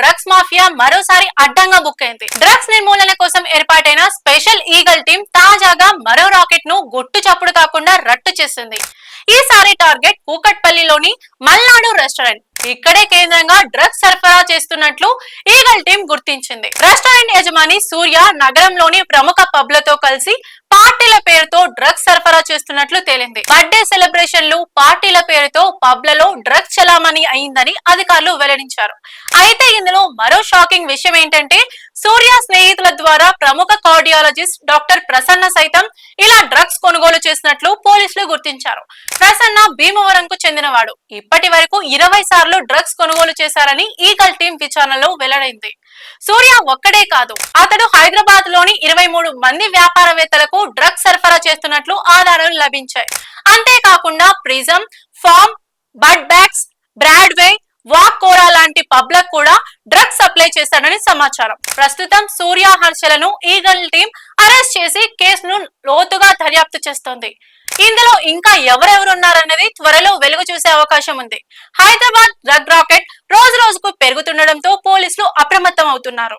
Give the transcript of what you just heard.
Drugs mafia మరోసారి అడ్డంగా book అయింది. డ్రగ్స్ నిర్మూలన కోసం ఏర్పాటైన స్పెషల్ ఈగల్ టీం తాజాగా మరో రాకెట్ను గుట్టు చప్పుడు కాకుండా రట్టు చేసింది. ఈసారి టార్గెట్ కూకట్పల్లిలోని మల్నాడు రెస్టారెంట్. ఇక్కడే కేంద్రంగా డ్రగ్స్ సరఫరా చేస్తున్నట్లు ఈగల్ టీం గుర్తించింది. రెస్టారెంట్ యజమాని సూర్య నగరంలోని ప్రముఖ పబ్లతో కలిసి పార్టీల పేరుతో డ్రగ్స్ సరఫరా చేస్తున్నట్లు తేలింది. బర్త్డే సెలబ్రేషన్లు పార్టీల పేరుతో పబ్లలో డ్రగ్స్ చలామణి అయిందని అధికారులు వెల్లడించారు. అయితే ఇందులో మరో షాకింగ్ విషయం ఏంటంటే సూర్య స్నేహితుల ద్వారా ప్రముఖ కార్డియాలజిస్ట్ డాక్టర్ ప్రసన్న సైతం ఇలా డ్రగ్స్ కొనుగోలు చేసినట్లు పోలీసులు గుర్తించారు. ప్రసన్న భీమవరం కు చెందినవాడు. ఇప్పటి వరకు ఇరవై సార్లు డ్రగ్స్ కొనుగోలు చేశారని ఈగల్ టీం విచారణలో వెల్లడైంది. సూర్య ఒక్కడే కాదు. అతడు హైదరాబాద్లోని ఇరవై మూడు మంది వ్యాపారవేత్తలకు డ్రగ్స్ సరఫరా చేస్తున్నట్లు ఆధారాలు లభించాయి. అంతేకాకుండా Prism Farm Bud Bags Broadway Walk కోరా లాంటి పబ్లకు కూడా డ్రగ్స్ సప్లై చేశాడని సమాచారం. ప్రస్తుతం సూర్య హర్షలను ఈగల్ టీం అరెస్ట్ చేసి కేసును లోతుగా దర్యాప్తు చేస్తోంది. ఇందులో ఇంకా ఎవరెవరున్నారన్నది త్వరలో వెలుగు చూసే అవకాశం ఉంది. హైదరాబాద్ డ్రగ్ పోలీసులు అప్రమత్తం అవుతున్నారు